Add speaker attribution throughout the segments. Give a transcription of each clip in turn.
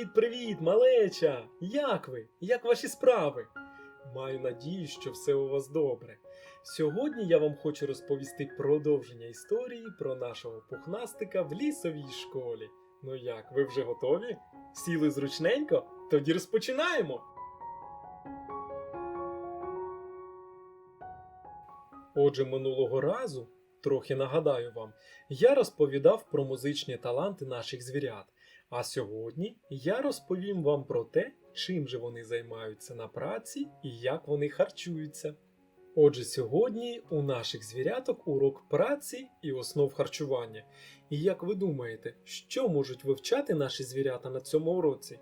Speaker 1: Привіт-привіт, малеча! Як ви? Як ваші справи? Маю надію, що все у вас добре. Сьогодні я вам хочу розповісти продовження історії про нашого пухнастика в лісовій школі. Ну як, ви вже готові? Сіли зручненько? Тоді розпочинаємо! Отже, минулого разу, трохи нагадаю вам, я розповідав про музичні таланти наших звірят. А сьогодні я розповім вам про те, чим же вони займаються на праці і як вони харчуються. Отже, сьогодні у наших звіряток урок праці і основ харчування. І як ви думаєте, що можуть вивчати наші звірята на цьому уроці?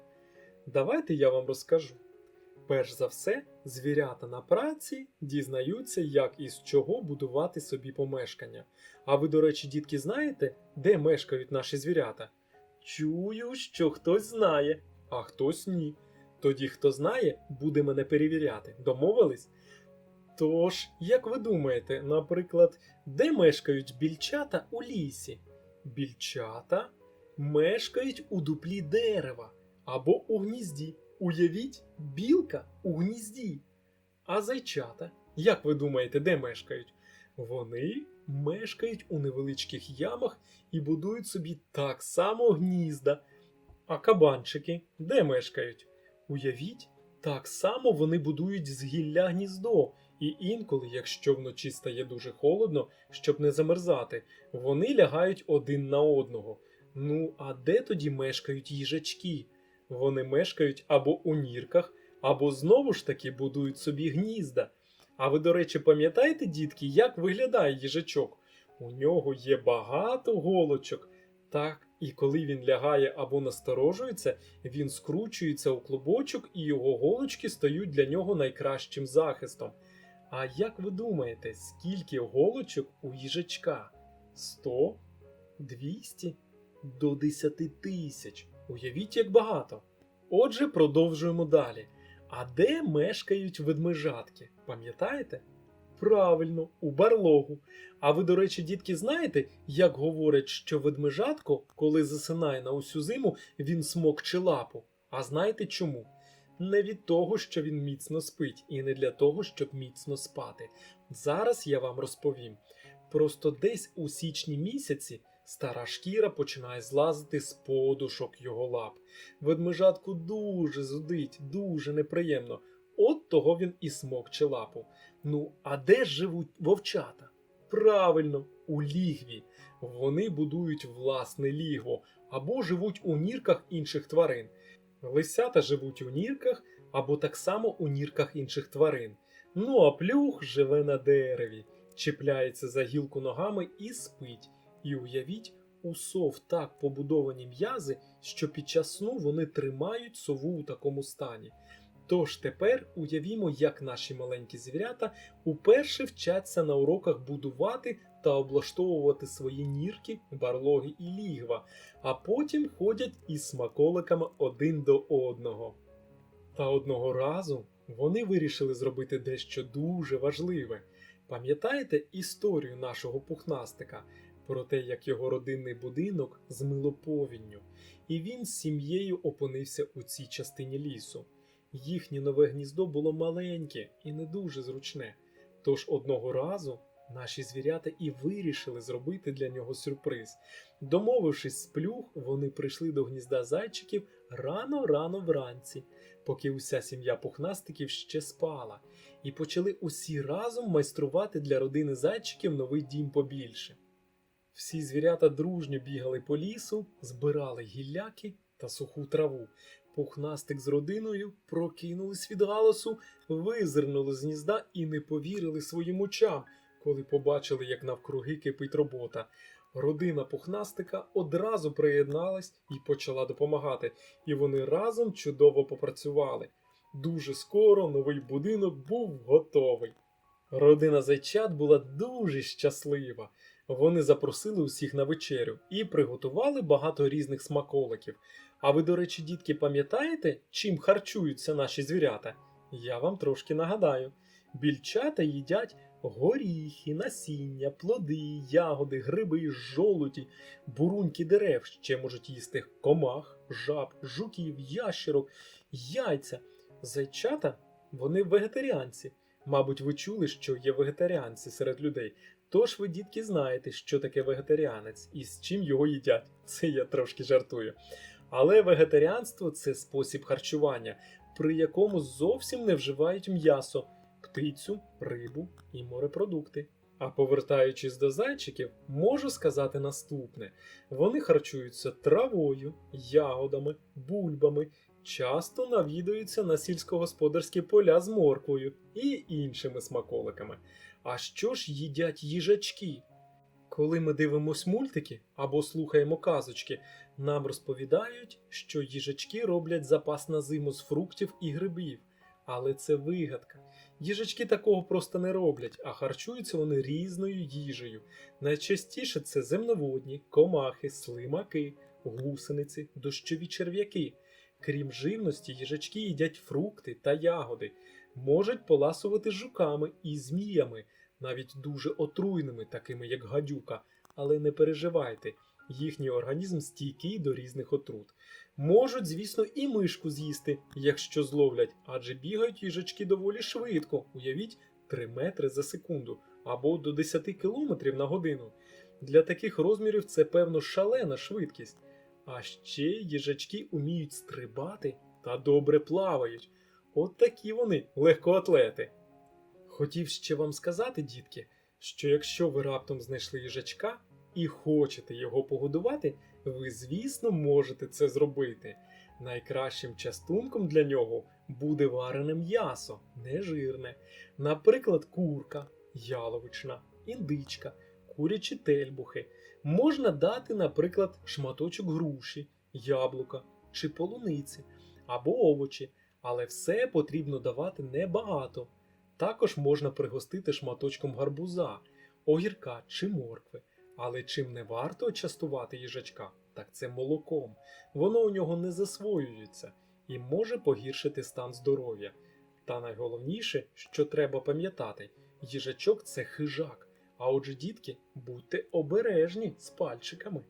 Speaker 1: Давайте я вам розкажу. Перш за все, звірята на праці дізнаються, як і з чого будувати собі помешкання. А ви, до речі, дітки, знаєте, де мешкають наші звірята? Чую, що хтось знає, а хтось ні. Тоді, хто знає, буде мене перевіряти. Домовились? Тож, як ви думаєте, наприклад, де мешкають більчата у лісі? Більчата мешкають у дуплі дерева або у гнізді. Уявіть, білка у гнізді. А зайчата, як ви думаєте, де мешкають? Вони мешкають у невеличких ямах і будують собі так само гнізда. А кабанчики де мешкають? Уявіть, так само вони будують з гілля гніздо, і інколи, якщо вночі стає дуже холодно, щоб не замерзати, вони лягають один на одного. Ну, а де тоді мешкають їжачки? Вони мешкають або у нірках, або знову ж таки будують собі гнізда. А ви, до речі, пам'ятаєте, дітки, як виглядає їжачок? У нього є багато голочок. Так, і коли він лягає або насторожується, він скручується у клубочок, і його голочки стають для нього найкращим захистом. А як ви думаєте, скільки голочок у їжачка? 100? 200? До 10 тисяч. Уявіть, як багато. Отже, продовжуємо далі. А де мешкають ведмежатки? Пам'ятаєте? Правильно, у барлогу. А ви, до речі, дітки, знаєте, як говорять, що ведмежатко, коли засинає на усю зиму, він смокче лапу. А знаєте чому? Не від того, що він міцно спить, і не для того, щоб міцно спати. Зараз я вам розповім. Просто десь у січні місяці стара шкіра починає злазити з подушок його лап. Ведмежатку дуже зудить, дуже неприємно. От того він і смокче лапу. Ну, а де ж живуть вовчата? Правильно, у лігві. Вони будують власне лігво або живуть у нірках інших тварин. Лисята живуть у нірках або так само у нірках інших тварин. Ну а плюх живе на дереві, чіпляється за гілку ногами і спить. І уявіть, у сов так побудовані м'язи, що під час сну вони тримають сову у такому стані. Тож тепер уявімо, як наші маленькі звірята уперше вчаться на уроках будувати та облаштовувати свої нірки, барлоги і лігва, а потім ходять із смаколиками один до одного. Та одного разу вони вирішили зробити дещо дуже важливе. Пам'ятаєте історію нашого пухнастика про те, як його родинний будинок змило повінню, і він з сім'єю опинився у цій частині лісу. Їхнє нове гніздо було маленьке і не дуже зручне. Тож одного разу наші звірята і вирішили зробити для нього сюрприз. Домовившись з плюх, вони прийшли до гнізда зайчиків рано-рано вранці, поки уся сім'я пухнастиків ще спала, і почали усі разом майструвати для родини зайчиків новий дім побільше. Всі звірята дружньо бігали по лісу, збирали гілляки та суху траву. Пухнастик з родиною прокинулись від галасу, визирнули з гнізда і не повірили своїм очам, коли побачили, як навкруги кипить робота. Родина пухнастика одразу приєдналась і почала допомагати, і вони разом чудово попрацювали. Дуже скоро новий будинок був готовий. Родина зайчат була дуже щаслива. Вони запросили усіх на вечерю і приготували багато різних смаколиків. А ви, до речі, дітки, пам'ятаєте, чим харчуються наші звірята? Я вам трошки нагадаю. Більчата їдять горіхи, насіння, плоди, ягоди, гриби, жолуді, буруньки дерев ще можуть їсти комах, жаб, жуків, ящерок, яйця. Зайчата вони вегетаріанці. Мабуть, ви чули, що є вегетаріанці серед людей. Тож ви, дітки, знаєте, що таке вегетаріанець і з чим його їдять. Це я трошки жартую. Але вегетаріанство це спосіб харчування, при якому зовсім не вживають м'ясо, птицю, рибу і морепродукти. А повертаючись до зайчиків, можу сказати наступне: вони харчуються травою, ягодами, бульбами, часто навідуються на сільськогосподарські поля з морквою і іншими смаколиками. А що ж їдять їжачки? Коли ми дивимось мультики або слухаємо казочки, нам розповідають, що їжачки роблять запас на зиму з фруктів і грибів. Але це вигадка. Їжачки такого просто не роблять, а харчуються вони різною їжею. Найчастіше це земноводні, комахи, слимаки, гусениці, дощові черв'яки. Крім живності, їжачки їдять фрукти та ягоди, можуть поласувати жуками і зміями, навіть дуже отруйними, такими як гадюка. Але не переживайте, їхній організм стійкий до різних отрут. Можуть, звісно, і мишку з'їсти, якщо зловлять, адже бігають їжачки доволі швидко, уявіть, 3 метри за секунду або до 10 км на годину. Для таких розмірів це, певно, шалена швидкість. А ще їжачки уміють стрибати та добре плавають. От такі вони легкоатлети. Хотів ще вам сказати, дітки, що якщо ви раптом знайшли їжачка і хочете його погодувати, ви, звісно, можете це зробити. Найкращим частунком для нього буде варене м'ясо, нежирне, наприклад, курка, яловична, індичка, курячі тельбухи. Можна дати, наприклад, шматочок груші, яблука чи полуниці або овочі, але все потрібно давати небагато. Також можна пригостити шматочком гарбуза, огірка чи моркви. Але чим не варто частувати їжачка, так це молоком. Воно у нього не засвоюється і може погіршити стан здоров'я. Та найголовніше, що треба пам'ятати, їжачок це хижак. А отже, дітки, будьте обережні з пальчиками.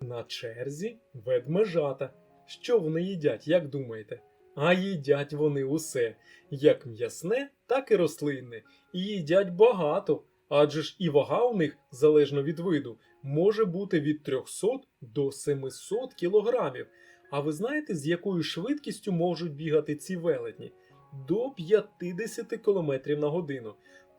Speaker 1: На черзі ведмежата. Що вони їдять, як думаєте? А їдять вони усе, як м'ясне, так і рослинне, і їдять багато, адже ж і вага у них, залежно від виду, може бути від 300 до 700 кілограмів. А ви знаєте, з якою швидкістю можуть бігати ці велетні? До 50 км на годину.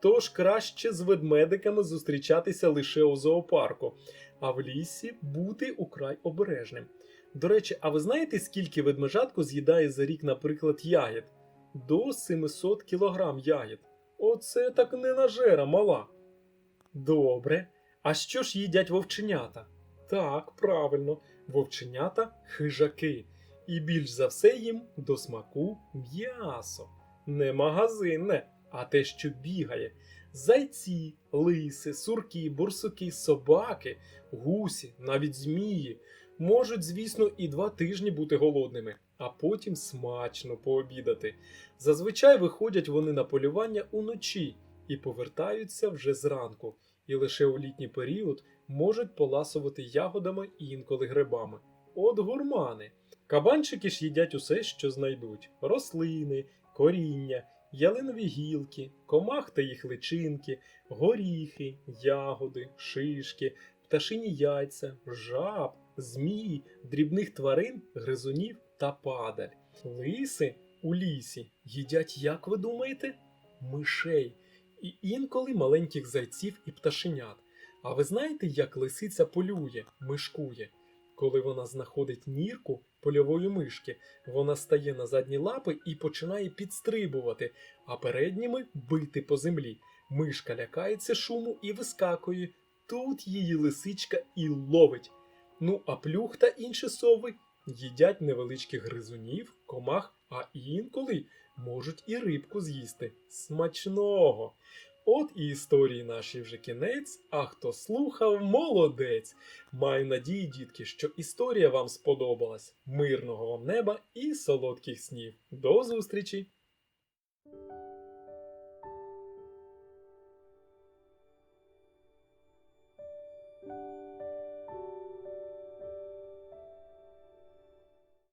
Speaker 1: Тож краще з ведмедиками зустрічатися лише у зоопарку, а в лісі бути украй обережним. До речі, а ви знаєте, скільки ведмежатко з'їдає за рік, наприклад, ягід? До 700 кг ягід. Оце так не нажера мала. Добре. А що ж їдять вовченята? Так, правильно, вовченята хижаки. І більш за все їм до смаку м'ясо. Не магазинне, а те, що бігає. Зайці, лиси, сурки, бурсуки, собаки, гусі, навіть змії можуть, звісно, і два тижні бути голодними, а потім смачно пообідати. Зазвичай виходять вони на полювання уночі і повертаються вже зранку, і лише у літній період можуть поласувати ягодами і інколи грибами. От гурмани. Кабанчики ж їдять усе, що знайдуть: рослини, коріння, ялинові гілки, комах та їх личинки, горіхи, ягоди, шишки, пташині яйця, жаб, змій, дрібних тварин, гризунів та падаль. Лиси у лісі їдять, як ви думаєте? Мишей і інколи маленьких зайців і пташенят. А ви знаєте, як лисиця полює, мишкує? Коли вона знаходить нірку польової мишки, вона стає на задні лапи і починає підстрибувати, а передніми бити по землі. Мишка лякається шуму і вискакує. Тут її лисичка і ловить. Ну, а плюх та інші сови їдять невеличких гризунів, комах, а інколи можуть і рибку з'їсти. Смачного! От і історії наші вже кінець, а хто слухав, молодець. Маю надії, дітки, що історія вам сподобалась. Мирного вам неба і солодких снів. До зустрічі!